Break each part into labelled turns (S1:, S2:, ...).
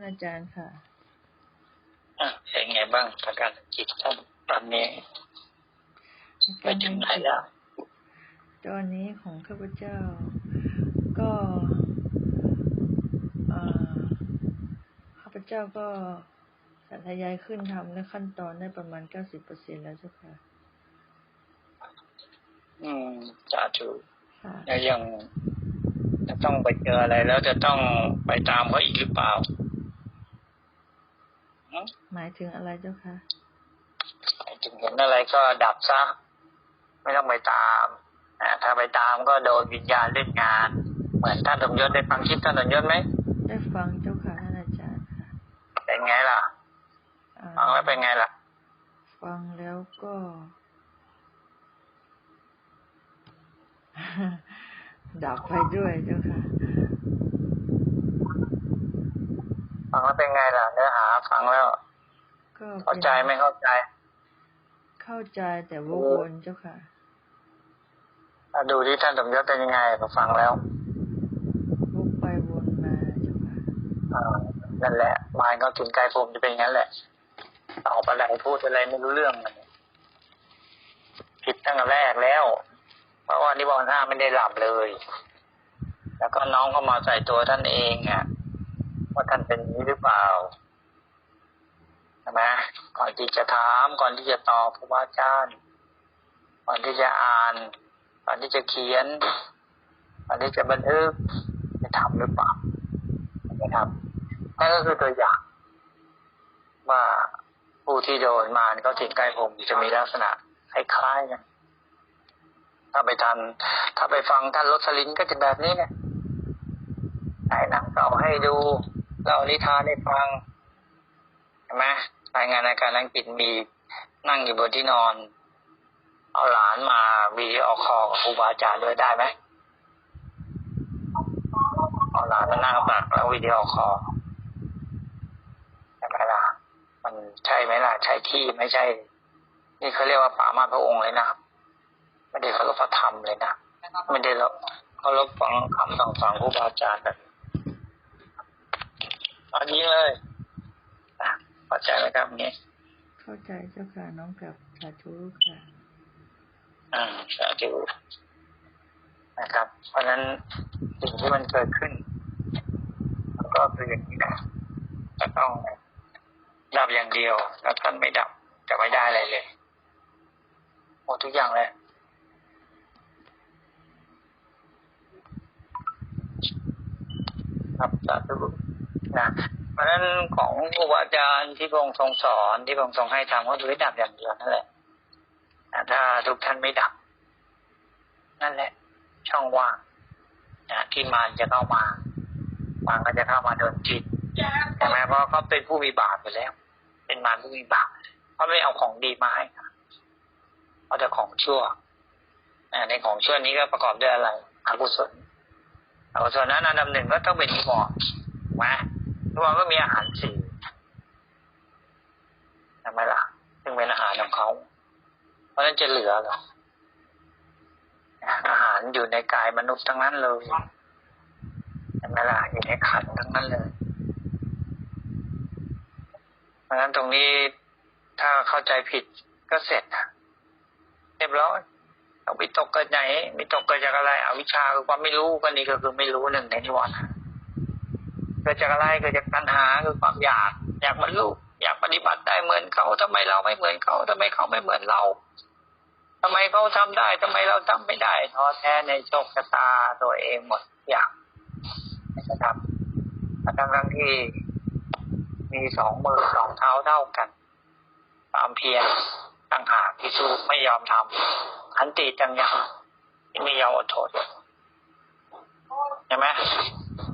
S1: านอาจารย์ค่ะ
S2: อะเป็นไงบ้างอาการจิตท่านตอนนี้ไปถึงไหนแล้ว
S1: ตอนนี้ของข้าพเจ้า ก็เอ่อข้าพเจ้าก็สาธยายขึ้นทำและขั้นตอนได้ประมาณเก้าสิบเปอร์เซ็นแล้วเจ้าค่ะ
S2: อืมสาธุ
S1: ค่ะ
S2: แล้วยังจะต้องไปเจออะไรแล้วจะต้องไปตามเขาอีกหรือเปล่า หืม
S1: หมายถึงอะไรเจ้าค่ะ
S2: ไปถึงเห็นอะไรก็ดับซะไม่ต้องไปตามอ่าถ้าไปตามก็โดนวิญญาณเล่นงาน เหมือนท่านสมยศได้ฟังคลิปท่านสมยศไหม
S1: ได้ฟังเจ้าค่ะท่านอาจารย์ค่ะ
S2: เป็นไงล่ะ
S1: อ่า
S2: ฟังแล้วเป็นไงล่ะ
S1: ฟังแล้วก็ ดับไปด้วยเจ้าค่ะ
S2: ฟังแล้วเป็นไงล่ะเนื้อหาฟังแล้ว
S1: ก็
S2: เข้า
S1: เป็น
S2: ใจไม่เข้าใจ
S1: เข้าใจแต่วกวนเจ้าค่ะ
S2: อะดูที่ท่านสมยศเป็นยังไงพอฟังแล้ว
S1: วกไปวนมาเจ้าค่ะ
S2: อ่านั่นแหละมายเขาถึงกายผมจะเป็นอย่างนั้นแหละตอบอะไรพูดอะไรไม่รู้เรื่องมันผิดตั้งแต่แรกแล้ว เพราะว่านิวรณ์ห้าไม่ได้หลับเลย แล้วก็น้องก็มาใส่ตัวท่านเองอะ ว่าท่านเป็นนี้หรือเปล่าใช่ไหมก่อนที่จะถาม ก่อนที่จะตอบครูบาอาจารย์ก่อนที่จะอ่าน ก่อนที่จะเขียน ก่อนที่จะบันทึกจะทำหรือเปล่านะครับนั่นก็คือตัวอย่างว่าผู้ที่โดนมารเขาถึงใกล้ผมจะมีลักษณะคล้ายๆกันถ้าไปทัน ถ้าไปฟังท่านรสลินก็จะแบบนี้เนี่ยถ่ายหนังเก่าให้ดู เล่านิทานให้ฟังใช่ไหมรายงานอาการนังกิจมีนั่งอยู่บนที่นอน เอาหลานมาวีดีโอคอลกับครูบาอาจารย์ด้วยได้ไหมเอาหลานมานั่งตักแล้ววิดีโอคอลใช่ไหมล่ะมันใช่ไหมล่ะ ใช่ที่ไม่ใช่ นี่เขาเรียกว่าป่ามาพระองค์เลยนะไม่ได้เขาลบพระธรรมเลยนะไม่ได้แล้วเขาลบฟังคำสั่งสอนครูบาอาจารย์แบบ เอายิงเลยอะเข้าใจไหมครับอย่างนี้
S1: เข้าใจเจ้าค่ะน้องกลับสาธุค่ะ
S2: อ่าสาธุนะครับ เพราะฉะนั้นสิ่งที่มันเกิดขึ้นมันก็คืออย่างนี้นะจะต้องดับอย่างเดียวถ้าท่านไม่ดับจะไม่ได้อะไรเลยหมดทุกอย่างเลยครับสาธุ นะเพราะฉะนั้นของครูบาอาจารย์ที่พระองค์ทรงสอนที่พระองค์ทรงให้ทำก็คือให้ดับอย่างเดียวนั่นแหละถ้าทุกท่านไม่ดับ นั่นแหละ ช่องว่างนะที่มารจะเข้ามามารก็จะเข้ามาโดนจิตใช่ไหมเพราะเขาเป็นผู้มีบาปไปแล้ว เป็นมารผู้มีบาปเขาไม่เอาของดีมาให้เอาแต่ของชั่วในของชั่วนี้ก็ประกอบด้วยอะไรอกุศลอกุศลนั้นอันดับหนึ่งก็ต้องเป็นนิวรณ์ถูก ไหมนิวรก็มีอาหารสี่ใช่ไมล่ะซึ่งเป็นอาหารของเขา เพราะฉะนั้นจะเหลือเหรออาหารอยู่ในกายมนุษย์ทั้งนั้นเลยเห็นไหมล่ะอยู่ในขันทั้งนั้นเลย เพราะฉะนั้นตรงนี้ถ้าเข้าใจผิดก็เสร็จเรียบร้อยเอาวิตกเกิดไหนวิตกเกิดจากอะไรอวิชชาคือความไม่รู้ก็นี่ก็คือไม่รู้หนึ่งในนิวรณ์ เกิดจากอะไรเกิดจากตัณหาคือความอยาก อยากบรรลุอยากปฏิบัติได้เหมือนเขาทำไมเราไม่เหมือนเขาทำไมเขาไม่เหมือนเราทำไมเขาทำได้ทำไมเราทำไม่ได้ท้อแท้ในโชคชะตาตัวเองหมดทุกอย่างนะครับทั้งทั้งที่มีสองมือสองเท้าเท่ากันความเพียรต่างหากที่สู้ไม่ยอมทำขันติจังยังไม่ยอมอดทนใช่ไหม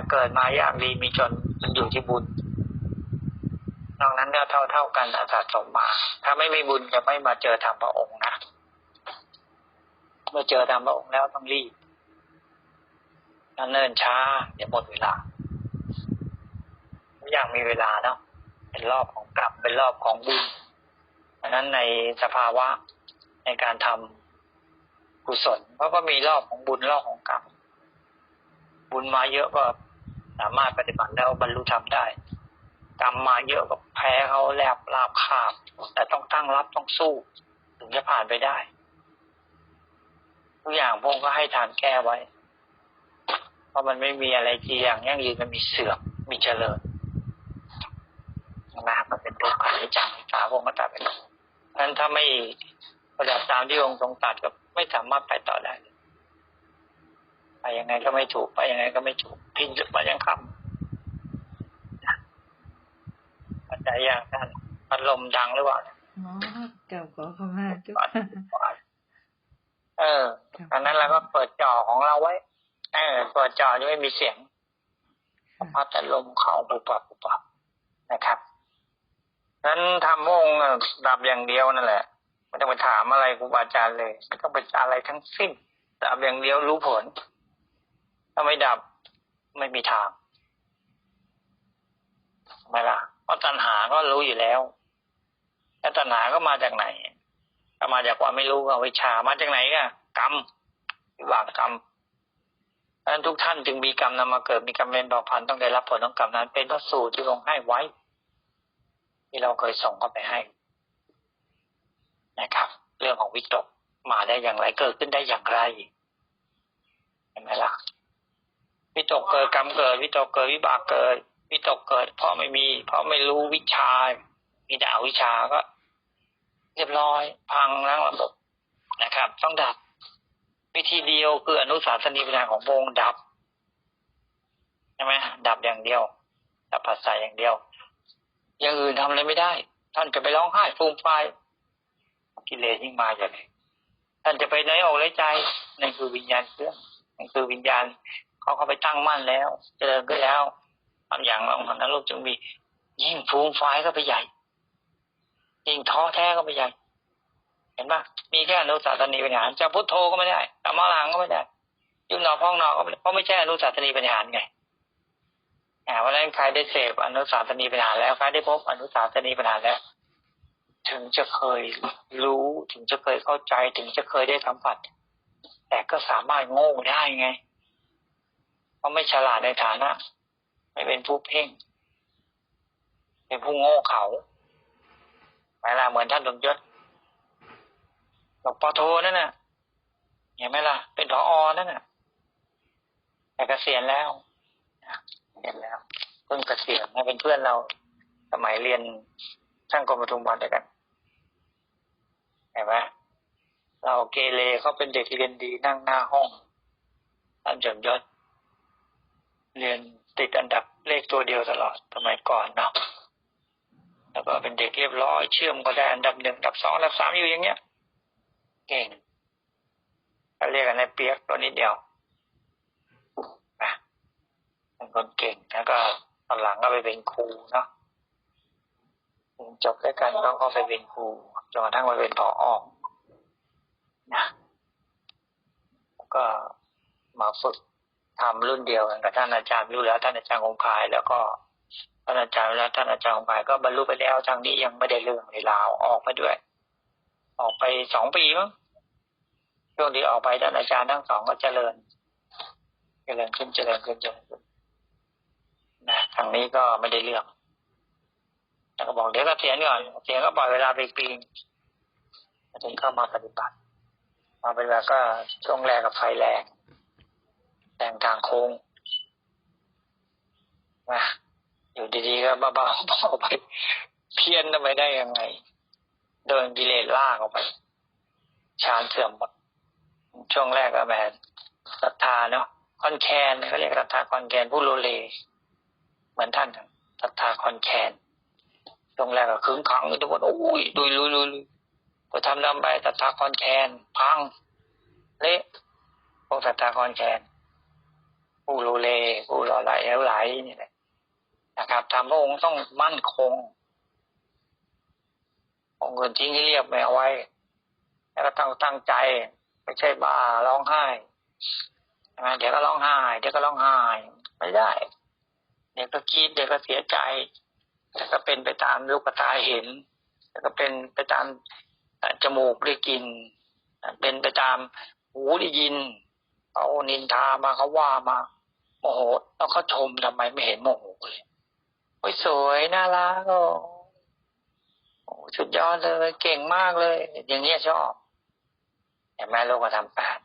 S2: ถ้าเกิดมายากดีมีจนมันอยู่ที่บุญนอกนั้นก็เท่าเท่ากันสะสมมา ถ้าไม่มีบุญจะไม่มาเจอธรรมพระองค์นะเมื่อเจอธรรมพระองค์แล้วต้องรีบถ้าเนิ่นช้า เดี๋ยวหมดเวลาอย่างมีเวลาเนาะเป็นรอบของกรรมเป็นรอบของบุญดังนั้นในสภาวะในการทำกุศลเขาก็มีรอบของบุญรอบของกรรมบุญมาเยอะก็ สามารถปฏิบัติแล้วบรรลุธรรมได้กรรมมาเยอะกับแพ้เขาแลบลาบคาบแต่ต้องตั้งรับต้องสู้ ถึงจะผ่านไปได้ ทุกอย่างพวกก็ให้ทานแก้ไว้ เพราะมันไม่มีอะไรจีอย่างยั่งยืนมันมีเสื่อมมีเจริญนะมันเป็นตัวขันธ์จังสาวงก็ตัดไปแล้วเพราะฉะนั้นถ้าไม่ปฏิบัติตามที่องค์ทรงตรัดก็ไม่สามารถไปต่อได้ไปยั งไงก็ไม่ถูก ไปยังไงก็ไม่ถูกพินจุดมายังคำปัจจัยอย่างท่านพัดลมดังหรือเปล่า
S1: อ๋อเก่าขอขมาเจ้าค่ะ
S2: เอออันนั้นเราก็เปิดจอของเราไว้ เออ เปิดจอจะไม่มีเสียงพัดแต่ลมเข้าปุบปับปุบปับนะครับนั้นทำองค์ดับอย่างเดียวนั่นแหละไม่ต้องไปถามอะไรครูบาอาจารย์เลยไม่ต้องไปอะไรทั้งสิ้นดับอย่างเดียวรู้ผล ถ้าไม่ดับไม่มีทางไม่ล่ะเพราะตัณหาก็รู้อยู่แล้วแล้วตัณหาก็มาจากไหนก็มาจากความไม่รู้อวิชามาจากไหนก็กรรมวิบากกรรมเพราะฉะนั้นทุกท่านจึงมีกรรมนำมาเกิดมีกรรมเป็นเผ่าพันต้องได้รับผลของกรรมนั้น เป็นพระสูตรที่ลงให้ไว้ ที่เราเคยส่งเข้าไปให้ นะครับ เรื่องของวิตกมาได้อย่างไรเกิดขึ้นได้อย่างไรเห็นไหมล่ะ วิตกเกิดกรรมเกิดวิตกเกิดวิบากเกิดวิตกเกิดเพราะไม่มี เพราะไม่รู้วิชา มีแต่อวิชาก็ เรียบร้อย พังทั้งระบบนะครับ ต้องดับ วิธีเดียวคืออนุสาสนีปัญญาของพระองค์ดับใช่ไหมดับอย่างเดียว ดับผัสสะอย่างเดียว อย่างอื่นทำอะไรไม่ได้ ท่านจะไปร้องไห้ฟูมไฟกิเลสยิ่งมาอย่างนี้ท่านจะไปไหนออกไหนใจนั่นคือวิญญาณเครื่องนั่นคือวิญญาณ เขาเข้าไปตั้งมั่นแล้ว เจริญก็แล้วทำอย่างบางนั้นลูกจึงมี ยิ่งฟูมไฟายก็ไปใหญ่ ยิ่งท้อแท้ก็ไปใหญ่ เห็นปะมีแค่อนุสาสนีปัญหารจะพุทโธก็ไม่ได้ตามาลังก็ไม่ได้ยุบหนอพองหนอก็ไม่ได้เพราะไม่ใช่อนุสาสนีปัญหารไงอ่าเพราะฉะนั้นใครได้เสพอนุสาสนีปัญหารแล้วใครได้พบอนุสาสนีปัญหารแล้วถึงจะเคยรู้ถึงจะเคยเข้าใจถึงจะเคยได้สัมผัส แต่ก็สามารถโง่ได้ไง เพราะไม่ฉลาดในฐานะ ไม่เป็นผู้เพ่ง เป็นผู้โง่เขาเวลาเหมือนท่านสมยศหลวงปอโทนั่นน่ะเห็นไหมล่ะ เป็นผออนั่นน่ะแต่เกษียณแล้วเห็นแล้วเพิ่งเกษียณมาเป็นเพื่อนเรา สมัยเรียนช่างกรมปทุมวันด้วยกันเห็นไหมเราเกเรเขาเป็นเด็กเรียนดีนั่งหน้าห้องท่านจมยศ เรียนติดอันดับเลขตัวเดียวตลอดสมัยก่อนเนาะแล้วก็เป็นเด็กเรียบร้อยเชื่อมก็ได้อันดับหนึ่งอันดับสองอันดับสามอยู่อย่างเงี้ย เก่งเขาเรียกกันในเปียกตัวนิดเดียวนะเป็นคนเก่งแล้วก็ตอนหลังก็ไปเป็นครูเนาะจบด้วยกันก็ก็ไปเป็นครูจนกระทั่งไปเป็นผออนะก็มาฝึก ทำรุ่นเดียวกันกับท่านอาจารย์รู้แล้วท่านอาจารย์คงคายแล้วก็ท่านอาจารย์แล้วท่านอาจารย์คงคายก็บรรลุไปแล้วทางนี้ยังไม่ได้เรื่องในลาวออกไปด้วย ออกไปสองปีมั้งช่วงที่ออกไปท่านอาจารย์ทั้งสองก็เจริญ เจริญขึ้นเจริญขึ้นเจริญขึ้นนะทางนี้ก็ไม่ได้เรื่องแล้วก็บอกเดี๋ยวก็เสียนก่อนเสียนก็ปล่อยเวลาไปปีถึงเข้ามาปฏิบัติมาปฏิบัติก็ช่วงแรกกับไฟแรง แรงทางโค้งนะอยู่ดีๆก็บ้าๆบ้าไป เพี้ยนทำไมได้ยังไงโดนกิเลสลากออกไปชานเสื่อมหมด ช่วงแรกก็แบบศรัทธาเนาะคอนแคนเขาเรียกศรัทธาคอนแคนผู้โลเล เหมือนท่านศรัทธาคอนแคนช่วงแรกก็ขึงขังทุกคนโอ้ยดุยลุยลุยพอทำดำไปศรัทธาคอนแคนพังเละพวกศรัทธาคอนแคน ผู้โลเลผู้หล่อไหลแล้วไหลนี่แหละนะครับทำพระองค์ต้องมั่นคงเอาเงินทิ้งให้เรียบไม่เอาไว้ แล้วก็ต้งตั้งใจไม่ใช่บ้าร้องไห้ใช่ไหมเดี๋ยวก็ร้องไห้ เดี๋ยวก็ร้องไห้ ไม่ได้ เดี๋ยวก็คิดเดี๋ยวก็เสียใจแต่ก็เป็นไปตามลูกตาเห็นแล้วก็เป็นไปตามจมูกได้กลินเป็นไปตามหูได้ยินเขานินทามาเขาว่ามา โมโหแล้วเขาชมทำไมไม่เห็นโมโหเลยโอ้ยสวยน่ารักโอ้โอ้สุดยอดเลยเก่งมากเลย อย่างเงี้ยชอบแต่แม่โลกมาทำแปด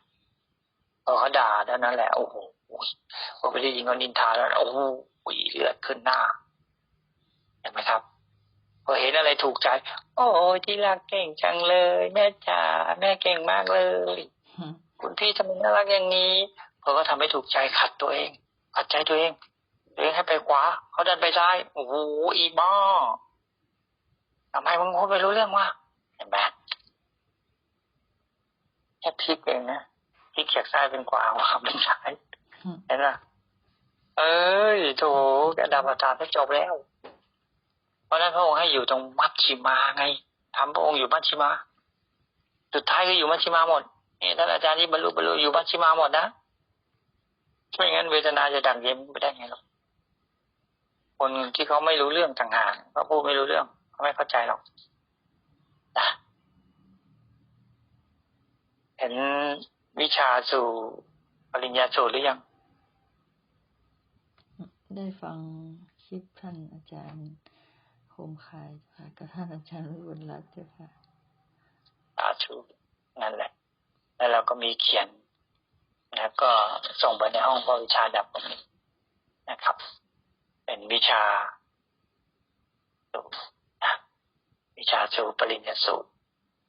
S2: พอเขาด่าเท่านั้นแหละโอ้โหพอไปได้ยินเขานินทาแล้วโอ้โหเลือดขึ้นหน้าเห็นไหมครับพอเห็นอะไรถูกใจ โอ้ยที่รักเก่งจังเลย แม่จ๋าแม่เก่งมากเลย คุณพี่ทำไมน่ารักอย่างนี้เพราะก็ทำให้ถูกใจขัดตัวเอง ขัดใจตัวเองตัวเองให้ไปขวาเขาดันไปซ้ายโอ้โหอีบ้าทำไมมึงพูดไม่รู้เรื่องวะเห็นไหมแค่พลิกเองนะพลิกจากซ้ายเป็นขวาขวาเป็นซ้ายเห็นไหมเอ้ยโถกระดาษประทานก็จบแล้ว เพราะนั้นพระองค์ให้อยู่ตรงมัชชิมาไงทำพระองค์อยู่มัชชิมา สุดท้ายก็อยู่มัชชิมาหมดนี่ท่านอาจารย์ที่บรรลุบรรลุอยู่มัชชิมาหมดนะ ไม่งั้นเวทนาจะดังเย็นไม่ได้ไงหรอกคนที่เขาไม่รู้เรื่องต่างหากเขาพูดไม่รู้เรื่องเขาไม่เข้าใจหรอกนะเห็นวิชาสู่ปริญญาสูตรหรือยัง
S1: ได้ฟังคลิปท่านอาจารย์โคมคายค่ะกับท่านอาจารย์วิบุญรัตน์เจ้าค่ะ
S2: สาธุนั่นแหละ แล้วเราก็มีเขียน แล้วก็ส่งไปในห้องพวิชาดับตรงนี้นะครับ เป็นวิชาสู่นะวิชาสู่ปริญญาสูตร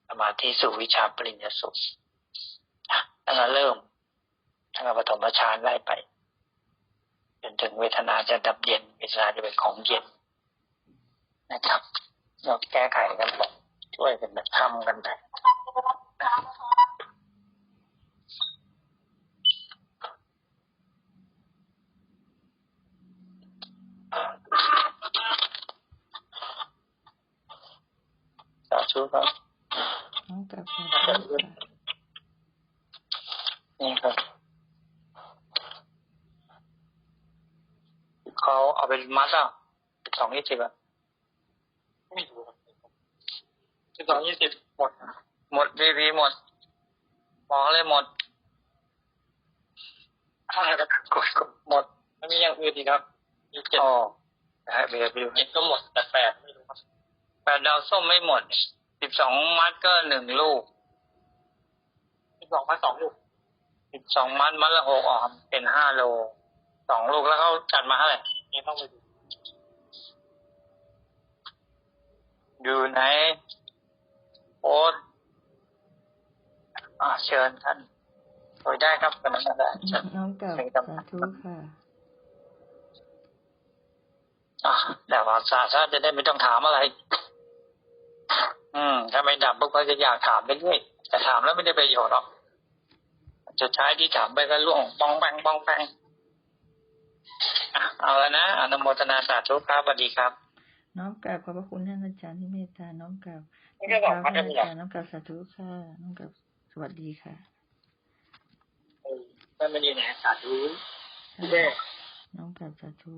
S2: สมาธิสู่วิชาปริญญาสูตรนะตั้งแต่เริ่มตั้งแต่ปฐมฌานไล่ไป จนถึงเวทนาจะดับเย็น เวทนาจะเป็นของเย็นนะครับเราแก้ไขกันไปช่วยกันทำกันไป สา ธุครับ
S1: น้องกับสาธุค่ะ
S2: นี่ครับเขาเอาไปมัดอะสองยี่สิบอะไม่รู้สิบสองยี่สิบหมด หมดวีพีหมดบอกเลยหมดอะไรก็กดกดหมดไม่มีอย่างอื่นอีกครับ มีเจ็ดอ๋อนะฮะเบียร์ไปดูเจ็ดก็หมดแต่แปดไม่รู้ครับแปดดาวส้มไม่หมด สิบสองมัดก็หนึ่งลูกสิบสองมัดสองลูกสิบสองมัดมัดละหกออกเป็นห้าโลสองลูกแล้วเขาจัดมาเท่าไหร่นี่ต้องไปดูอยู่ไหนโอ๊ตอ่าเชิญท่านโดยได้ครับกันนั้นได้เชิญ
S1: น้องกับสาธุค่ะ
S2: อะแต่ว่าศาสตร์จะได้ไม่ต้องถามอะไร อืมถ้าไม่ดับพวกเขาจะอยากถามไปเรื่อยแต่ถามแล้วไม่ได้ประโยชน์หรอกสุดท้ายที่ถามไปก็ล่วงปองแปงปองแปงอะเอาแล้วนะอนุโมทนาสาธุครับสวัสดีครับ
S1: น้องกับขอบพระคุณท่านอาจารย์ที่เมตตาน้องกับ
S2: นี่ก็บอก
S1: ท่า
S2: ว่านจะ
S1: อา
S2: มี
S1: จารย์น้องกับสาธุค่ะน้องกับสวัสดีค่ะ
S2: ท่านไม่ดีนะสาธุ
S1: ค่ะน้องกับสาธุ